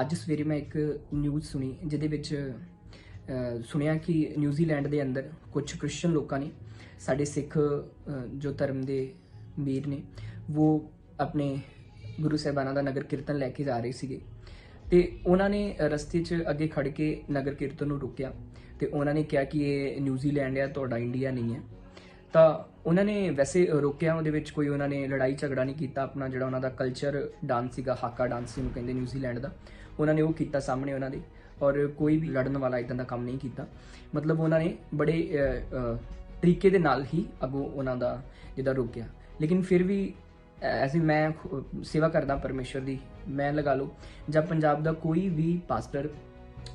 ਅੱਜ ਸਵੇਰੇ ਮੈਂ ਇੱਕ ਨਿਊਜ਼ ਸੁਣੀ, ਜਿਹਦੇ ਵਿੱਚ ਸੁਣਿਆ ਕਿ ਨਿਊਜ਼ੀਲੈਂਡ ਦੇ ਅੰਦਰ ਕੁਝ ਕ੍ਰਿਸਚੀਅਨ ਲੋਕਾਂ ਨੇ, ਸਾਡੇ ਸਿੱਖ ਜੋ ਧਰਮ ਦੇ ਵੀਰ ਨੇ, ਉਹ ਆਪਣੇ ਗੁਰੂ ਸਾਹਿਬਾਨਾਂ ਦਾ ਨਗਰ ਕੀਰਤਨ ਲੈ ਕੇ ਜਾ ਰਹੇ ਸੀਗੇ। ਤੇ ਉਹਨਾਂ ਨੇ ਰਸਤੇ 'ਚ ਅੱਗੇ ਖੜ ਕੇ ਨਗਰ ਕੀਰਤਨ ਨੂੰ ਰੋਕਿਆ ਤੇ ਉਹਨਾਂ ਨੇ ਕਿਹਾ ਕਿ ਇਹ ਨਿਊਜ਼ੀਲੈਂਡ ਹੈ ਤੁਹਾਡਾ ਇੰਡੀਆ ਨਹੀਂ ਹੈ। ਤਾਂ ਉਹਨਾਂ ਨੇ ਵੈਸੇ ਰੋਕਿਆ, ਉਹਦੇ ਵਿੱਚ ਕੋਈ ਉਹਨਾਂ ਨੇ ਲੜਾਈ ਝਗੜਾ ਨਹੀਂ ਕੀਤਾ ਆਪਣਾ, ਜਿਹੜਾ ਉਹਨਾਂ ਦਾ ਕਲਚਰ ਡਾਂਸ ਸੀਗਾ, ਹਾਕਾ ਡਾਂਸ ਜਿਹਨੂੰ ਕਹਿੰਦੇ ਨਿਊਜ਼ੀਲੈਂਡ ਦਾ, ਉਹਨਾਂ ਨੇ ਉਹ ਕੀਤਾ ਸਾਹਮਣੇ ਉਹਨਾਂ ਦੇ ਔਰ ਕੋਈ ਵੀ ਲੜਨ ਵਾਲਾ ਇਦਾਂ ਦਾ ਕੰਮ ਨਹੀਂ ਕੀਤਾ। ਮਤਲਬ ਉਹਨਾਂ ਨੇ ਬੜੇ ਤਰੀਕੇ ਦੇ ਨਾਲ ਹੀ ਅੱਗੋਂ ਉਹਨਾਂ ਦਾ ਜਿਹਦਾ ਰੋਕਿਆ। ਲੇਕਿਨ ਫਿਰ ਵੀ ਐਸੀ ਮੈਂ ਖੁ- ਸੇਵਾ ਕਰਦਾ ਪਰਮੇਸ਼ਵਰ ਦੀ, ਮੈਂ ਲਗਾ ਲਓ ਜਦ ਪੰਜਾਬ ਦਾ ਕੋਈ ਵੀ ਪਾਸਟਰ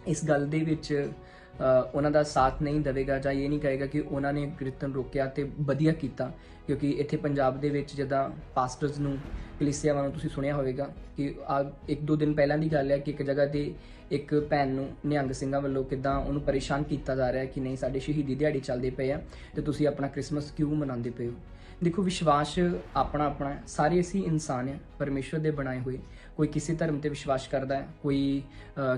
ਇਸ ਗੱਲ ਦੇ ਵਿੱਚ ਉਹਨਾਂ ਦਾ ਸਾਥ ਨਹੀਂ ਦੇਵੇਗਾ ਜਾਂ ਇਹ ਨਹੀਂ ਕਹੇਗਾ ਕਿ ਉਹਨਾਂ ਨੇ ਕੀਰਤਨ ਰੋਕਿਆ ਤੇ ਵਧੀਆ ਕੀਤਾ, ਕਿਉਂਕਿ ਇੱਥੇ ਪੰਜਾਬ ਦੇ ਵਿੱਚ ਜਦਾਂ ਪਾਸਟਰਸ ਨੂੰ, ਕਲੀਸਿਆਵਾਂ ਨੂੰ ਤੁਸੀਂ ਸੁਣਿਆ ਹੋਵੇਗਾ ਕਿ ਆ ਇੱਕ ਦੋ ਦਿਨ ਪਹਿਲਾਂ ਦੀ ਗੱਲ ਹੈ ਕਿ ਇੱਕ ਜਗ੍ਹਾ ਤੇ ਇੱਕ ਭੈਣ ਨੂੰ ਨਿਹੰਗ ਸਿੰਘਾਂ ਵੱਲੋਂ ਕਿਦਾਂ ਉਹਨੂੰ ਪਰੇਸ਼ਾਨ ਕੀਤਾ ਜਾ ਰਿਹਾ ਹੈ ਕਿ ਨਹੀਂ, ਸਾਡੇ ਸ਼ਹੀਦੀ ਦਿਹਾੜੀ ਚੱਲਦੇ ਪਏ ਆ ਤੇ ਤੁਸੀਂ ਆਪਣਾ ਕ੍ਰਿਸਮਸ ਕਿਉਂ ਮਨਾਉਂਦੇ ਪਏ ਹੋ? ਦੇਖੋ, ਵਿਸ਼ਵਾਸ ਆਪਣਾ ਆਪਣਾ ਸਾਰੇ ਅਸੀਂ ਇਨਸਾਨ ਆ ਪਰਮੇਸ਼ਵਰ ਦੇ ਬਣਾਏ ਹੋਏ। ਕੋਈ ਕਿਸੇ ਧਰਮ ਤੇ ਵਿਸ਼ਵਾਸ ਕਰਦਾ ਹੈ, ਕੋਈ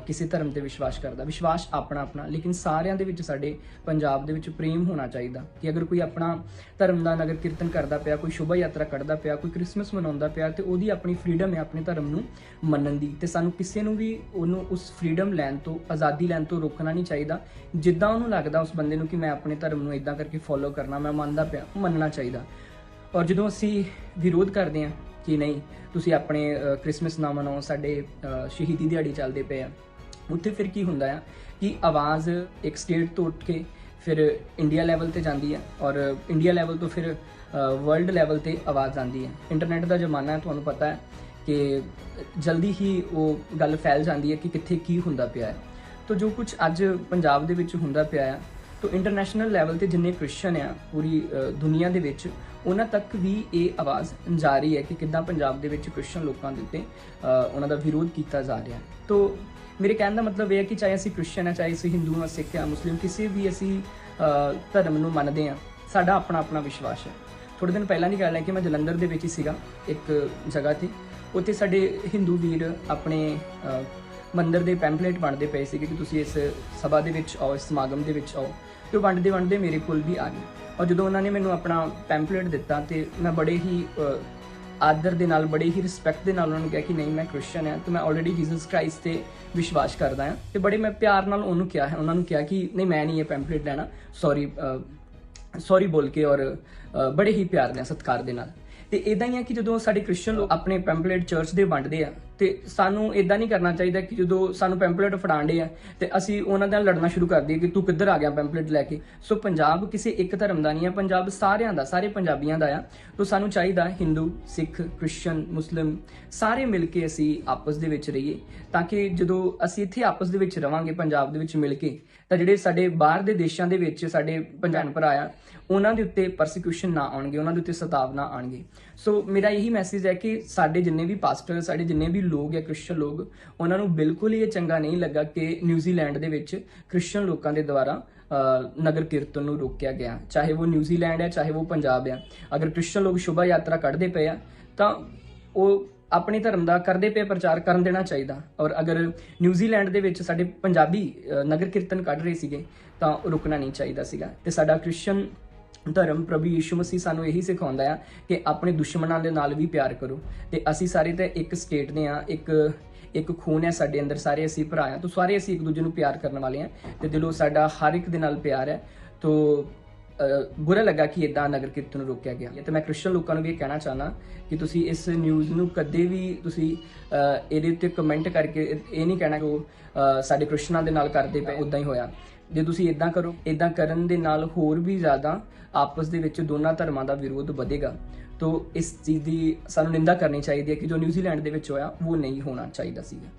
ਕਿਸੇ ਧਰਮ ਤੇ ਵਿਸ਼ਵਾਸ ਕਰਦਾ। ਵਿਸ਼ਵਾਸ ਆਪਣਾ ਆਪਣਾ, ਲੇਕਿਨ ਸਾਰਿਆਂ ਦੇ ਵਿੱਚ ਸਾਡੇ ਪੰਜਾਬ ਦੇ ਵਿੱਚ ਪ੍ਰੇਮ ਹੋਣਾ ਚਾਹੀਦਾ ਕਿ ਅਗਰ ਕੋਈ ਆਪਣਾ ਧਰਮ ਦਾ ਨਗਰ ਕੀਰਤਨ ਕਰਦਾ ਪਿਆ, ਕੋਈ ਸ਼ੁਭਾ ਯਾਤਰਾ ਕੱਢਦਾ ਪਿਆ, ਕੋਈ ਕ੍ਰਿਸਮਸ ਮਨਾਉਂਦਾ ਪਿਆ, ਤੇ ਉਹਦੀ ਆਪਣੀ ਫਰੀडम ਹੈ ਆਪਣੇ ਧਰਮ ਨੂੰ ਮੰਨਣ ਦੀ। ਤੇ ਸਾਨੂੰ ਕਿਸੇ ਨੂੰ ਵੀ ਉਹਨੂੰ ਉਸ ਫਰੀडम ਲੈਣ ਤੋਂ, ਆਜ਼ਾਦੀ ਲੈਣ ਤੋਂ ਰੋਕਣਾ ਨਹੀਂ ਚਾਹੀਦਾ। ਜਿੱਦਾਂ ਉਹਨੂੰ ਲੱਗਦਾ ਉਸ ਬੰਦੇ ਨੂੰ ਕਿ ਮੈਂ ਆਪਣੇ ਧਰਮ ਨੂੰ ਇਦਾਂ ਕਰਕੇ ਫੋਲੋ ਕਰਨਾ, ਮੈਂ ਮੰਨਦਾ ਪਿਆ, ਮੰਨਣਾ ਚਾਹੀਦਾ। ਔਰ ਜਦੋਂ ਅਸੀਂ ਵਿਰੋਧ ਕਰਦੇ ਹਾਂ ਕਿ ਨਹੀਂ ਤੁਸੀਂ ਆਪਣੇ ਅ, ਕ੍ਰਿਸਮਸ ਨਾ ਮਨਾਓ ਸਾਡੇ ਸ਼ਹੀਦੀ ਦਿਹਾੜੀ ਚੱਲਦੇ ਪਏ ਆ। ਉੱਥੇ ਫਿਰ ਕੀ ਹੁੰਦਾ ਆ ਕਿ ਆਵਾਜ਼ ਇੱਕ ਸਟੇਟ ਤੋਂ ਉੱਠ ਕੇ ਫਿਰ ਇੰਡੀਆ ਲੈਵਲ ਤੇ ਜਾਂਦੀ ਹੈ ਔਰ ਇੰਡੀਆ ਲੈਵਲ ਤੋਂ ਫਿਰ ਵਰਲਡ ਲੈਵਲ ਤੇ ਆਵਾਜ਼ ਆਉਂਦੀ ਹੈ ਇੰਟਰਨੈਟ ਦਾ ਜ਼ਮਾਨਾ ਹੈ ਤੁਹਾਨੂੰ ਪਤਾ ਹੈ ਕਿ ਜਲਦੀ ਹੀ ਉਹ ਗੱਲ ਫੈਲ ਜਾਂਦੀ ਹੈ ਕਿ ਕਿੱਥੇ ਕੀ ਹੁੰਦਾ ਪਿਆ ਹੈ। ਤੋ ਜੋ ਕੁਝ ਅੱਜ ਪੰਜਾਬ ਦੇ ਵਿੱਚ ਹੁੰਦਾ ਪਿਆ ਹੈ ਤੋ ਇੰਟਰਨੈਸ਼ਨਲ ਲੈਵਲ ਤੇ ਜਿੰਨੇ ਕ੍ਰਿਸਚੀਅਨ ਆ ਪੂਰੀ ਦੁਨੀਆ ਦੇ ਵਿੱਚ, ਉਹਨਾਂ ਤੱਕ ਵੀ ਇਹ ਆਵਾਜ਼ ਜਾ ਰਹੀ ਹੈ ਕਿ ਕਿੱਦਾਂ ਪੰਜਾਬ ਦੇ ਵਿੱਚ ਕ੍ਰਿਸਚੀਅਨ ਲੋਕਾਂ ਦੇ ਉੱਤੇ ਉਹਨਾਂ ਦਾ ਵਿਰੋਧ ਕੀਤਾ ਜਾ ਰਿਹਾ ਹੈ। ਤੋ ਮੇਰੇ ਕਹਿਣ ਦਾ ਮਤਲਬ ਇਹ ਹੈ ਕਿ ਚਾਹੇ ਅਸੀਂ ਕ੍ਰਿਸਚੀਅਨ ਆ, ਚਾਹੇ ਅਸੀਂ ਹਿੰਦੂ ਆ ਸਿੱਖ ਆ ਮੁਸਲਿਮ ਕਿਸੇ ਵੀ ਅਸੀਂ ਧਰਮ ਨੂੰ ਮੰਨਦੇ ਆ, ਸਾਡਾ ਆਪਣਾ ਆਪਣਾ ਵਿਸ਼ਵਾਸ ਹੈ। ਥੋੜੇ ਦਿਨ ਪਹਿਲਾਂ ਦੀ ਗੱਲ ਹੈ ਕਿ ਮੈਂ ਜਲੰਧਰ ਦੇ ਵਿੱਚ ਹੀ ਸੀਗਾ, ਇੱਕ ਜਗ੍ਹਾ ਤੇ। ਉੱਥੇ ਸਾਡੇ ਹਿੰਦੂ ਵੀਰ ਆਪਣੇ ਮੰਦਰ ਦੇ ਪੈਂਪਲੇਟ ਵੰਡਦੇ ਪਏ ਸੀਗੇ ਕਿ ਤੁਸੀਂ ਇਸ ਸਭਾ ਦੇ ਵਿੱਚ ਆਓ, ਇਸ ਸਮਾਗਮ ਦੇ ਵਿੱਚ ਆਓ। ਤੇ ਉਹ ਵੰਡਦੇ ਵੰਡਦੇ ਮੇਰੇ ਕੋਲ ਵੀ ਆ ਗਏ। ਔਰ ਜਦੋਂ ਉਹਨਾਂ ਨੇ ਮੈਨੂੰ ਆਪਣਾ ਪੈਂਪਲੇਟ ਦਿੱਤਾ ਤੇ ਮੈਂ ਬੜੇ ਹੀ ਆਦਰ ਦੇ ਨਾਲ, ਬੜੇ ਹੀ ਰਿਸਪੈਕਟ ਦੇ ਨਾਲ ਉਹਨਾਂ ਨੂੰ ਕਿਹਾ ਕਿ ਨਹੀਂ, ਮੈਂ ਕ੍ਰਿਸਚੀਅਨ ਹਾਂ ਤੇ ਮੈਂ ਆਲਰੇਡੀ ਜੀਸਸ ਕ੍ਰਾਈਸਟ ਤੇ ਵਿਸ਼ਵਾਸ ਕਰਦਾ ਹਾਂ। ਤੇ ਬੜੇ ਮੈਂ ਪਿਆਰ ਨਾਲ ਉਹਨੂੰ ਕਿਹਾ ਹੈ, ਉਹਨਾਂ ਨੂੰ ਕਿਹਾ ਕਿ ਨਹੀਂ, ਮੈਂ ਨਹੀਂ ਇਹ ਪੈਂਪਲੇਟ ਲੈਣਾ। ਸੌਰੀ ਸੌਰੀ ਬੋਲ ਕੇ ਔਰ ਬੜੇ ਹੀ ਪਿਆਰ ਨਾਲ, ਸਤਿਕਾਰ ਦੇ ਨਾਲ। ਤੇ ਇਦਾਂ ਹੀ ਆ ਕਿ ਜਦੋਂ ਸਾਡੇ ਕ੍ਰਿਸਚੀਅਨ ਲੋਕ ਆਪਣੇ ਪੈਂਪਲੇਟ ਚਰਚ ਦੇ ਵੰਡਦੇ ਆ ਤੇ ਸਾਨੂੰ ਇਦਾਂ ਨਹੀਂ ਕਰਨਾ ਚਾਹੀਦਾ ਕਿ ਜਦੋਂ ਸਾਨੂੰ ਪੈਂਪਲੇਟ ਫੜਾਉਂਦੇ ਆ, ਤੇ ਅਸੀਂ ਉਹਨਾਂ ਨਾਲ ਲੜਨਾ ਸ਼ੁਰੂ ਕਰ ਦਈਏ ਕਿ ਤੂੰ ਕਿੱਧਰ ਆ ਗਿਆ ਪੈਂਪਲੇਟ ਲੈ ਕੇ। ਸੋ ਪੰਜਾਬ ਕਿਸੇ ਇੱਕ ਧਰਮ ਦਾ ਨਹੀਂ ਆ, ਪੰਜਾਬ ਸਾਰਿਆਂ ਦਾ, ਸਾਰੇ ਪੰਜਾਬੀਆਂ ਦਾ ਆ। ਤੋ ਸਾਨੂੰ ਚਾਹੀਦਾ ਹਿੰਦੂ ਸਿੱਖ ਕ੍ਰਿਸਚੀਅਨ ਮੁਸਲਿਮ ਸਾਰੇ ਮਿਲ ਕੇ ਅਸੀਂ ਆਪਸ ਦੇ ਵਿੱਚ ਰਹੀਏ। ਤਾਂ ਕਿ ਜਦੋਂ ਅਸੀਂ ਇੱਥੇ ਆਪਸ ਦੇ ਵਿੱਚ ਰਵਾਂਗੇ, ਪੰਜਾਬ ਦੇ ਵਿੱਚ ਮਿਲ ਕੇ, ਤਾਂ ਜਿਹੜੇ ਸਾਡੇ ਬਾਹਰ ਦੇ ਦੇਸ਼ਾਂ ਦੇ ਵਿੱਚ ਸਾਡੇ ਪੰਜਾਬੀ ਭਰਾ ਆ, ਉਹਨਾਂ ਦੇ ਉੱਤੇ ਪਰਸੀਕਿਊਸ਼ਨ ਨਾ ਆਉਣਗੇ, ਉਹਨਾਂ ਦੇ ਉੱਤੇ ਸਤਾਵ ਨਾ ਆਉਣਗੇ। ਸੋ ਮੇਰਾ ਇਹੀ ਮੈਸੇਜ ਹੈ ਕਿ ਸਾਡੇ ਜਿੰਨੇ ਵੀ ਪਾਸਟਰ ਸਾਡੇ ਜਿੰਨੇ ਵੀ ਲੋਕ ਹੈ ਕ੍ਰਿਸਚੀਅਨ ਲੋਕ, ਉਹਨਾਂ ਨੂੰ ਬਿਲਕੁਲ ਹੀ ਇਹ ਚੰਗਾ ਨਹੀਂ ਲੱਗਾ ਕਿ ਨਿਊਜ਼ੀਲੈਂਡ ਦੇ ਵਿੱਚ ਕ੍ਰਿਸਚੀਅਨ ਲੋਕਾਂ ਦੇ ਦੁਆਰਾ ਨਗਰ ਕੀਰਤਨ ਨੂੰ ਰੋਕਿਆ ਗਿਆ। ਚਾਹੇ ਉਹ ਨਿਊਜ਼ੀਲੈਂਡ ਹੈ, ਚਾਹੇ ਉਹ ਪੰਜਾਬ ਹੈ। ਅਗਰ ਕ੍ਰਿਸਚੀਅਨ ਲੋਕ ਸ਼ੋਭਾ ਯਾਤਰਾ ਕੱਢਦੇ ਪਏ ਆ, ਤਾਂ ਉਹ ਆਪਣੇ ਧਰਮ ਦਾ ਕਰਦੇ ਪਏ ਪ੍ਰਚਾਰ ਕਰਨ ਦੇਣਾ ਚਾਹੀਦਾ। ਔਰ ਅਗਰ ਨਿਊਜ਼ੀਲੈਂਡ ਦੇ ਵਿੱਚ ਸਾਡੇ ਪੰਜਾਬੀ ਨਗਰ ਕੀਰਤਨ ਕੱਢ ਰਹੇ ਸੀਗੇ, ਤਾਂ ਉਹ ਰੁਕਣਾ ਨਹੀਂ ਚਾਹੀਦਾ ਸੀਗਾ। ਤੇ ਸਾਡਾ ਕ੍ਰਿਸਚੀਅਨ ਧਰਮ ਪ੍ਰਭੂ ਯਿਸੂ ਮਸੀਹ ਸਾਨੂੰ ਇਹੀ ਸਿਖਾਉਂਦਾ ਆ ਕਿ ਆਪਣੇ ਦੁਸ਼ਮਣਾਂ ਦੇ ਨਾਲ ਵੀ ਪਿਆਰ ਕਰੋ। ਤੇ ਅਸੀਂ ਸਾਰੇ ਤਾਂ ਇੱਕ ਸਟੇਟ ਦੇ ਆ, ਇੱਕ ਇੱਕ ਖੂਨ ਹੈ ਸਾਡੇ ਅੰਦਰ, ਸਾਰੇ ਅਸੀਂ ਭਰਾ ਆ। ਤਾਂ ਸਾਰੇ ਅਸੀਂ ਇੱਕ ਦੂਜੇ ਨੂੰ ਪਿਆਰ ਕਰਨ ਵਾਲੇ ਆ। ਤੇ ਦਿਲੋਂ ਸਾਡਾ ਹਰ ਇੱਕ ਦੇ ਨਾਲ ਪਿਆਰ ਹੈ ਤੋ ਬੁਰਾ ਲੱਗਾ ਕਿ ਇਦਾਂ ਨਗਰ ਕੀਰਤਨ ਨੂੰ ਰੋਕਿਆ ਗਿਆ। ਤੇ ਮੈਂ ਕ੍ਰਿਸ਼ਚਨ ਲੋਕਾਂ ਨੂੰ ਵੀ ਇਹ ਕਹਿਣਾ ਚਾਹਨਾ ਕਿ ਤੁਸੀਂ ਇਸ ਨਿਊਜ਼ ਨੂੰ ਕਦੇ ਵੀ ਤੁਸੀਂ ਇਹਦੇ ਉੱਤੇ ਕਮੈਂਟ ਕਰਕੇ ਇਹ ਨਹੀਂ ਕਹਿਣਾ ਕਿ ਉਹ ਸਾਡੇ ਕ੍ਰਿਸਚਨਾਂ ਦੇ ਨਾਲ ਕਰਦੇ ਪਏ ਉਦਾਂ ਹੀ ਹੋਇਆ। ਜੇ ਤੁਸੀਂ ਇਦਾਂ ਕਰੋ ਇਦਾਂ ਕਰਨ ਦੇ ਨਾਲ ਹੋਰ ਵੀ ਜ਼ਿਆਦਾ ਆਪਸ ਦੇ ਵਿੱਚ ਦੋਨਾਂ ਧਰਮਾਂ ਦਾ ਵਿਰੋਧ ਵਧੇਗਾ। ਤੋ ਇਸ ਚੀਜ਼ ਦੀ ਸਾਨੂੰ ਨਿੰਦਾ ਕਰਨੀ ਚਾਹੀਦੀ ਹੈ ਕਿ ਜੋ ਨਿਊਜ਼ੀਲੈਂਡ ਦੇ ਵਿੱਚ ਹੋਇਆ, ਉਹ ਨਹੀਂ ਹੋਣਾ ਚਾਹੀਦਾ ਸੀਗਾ।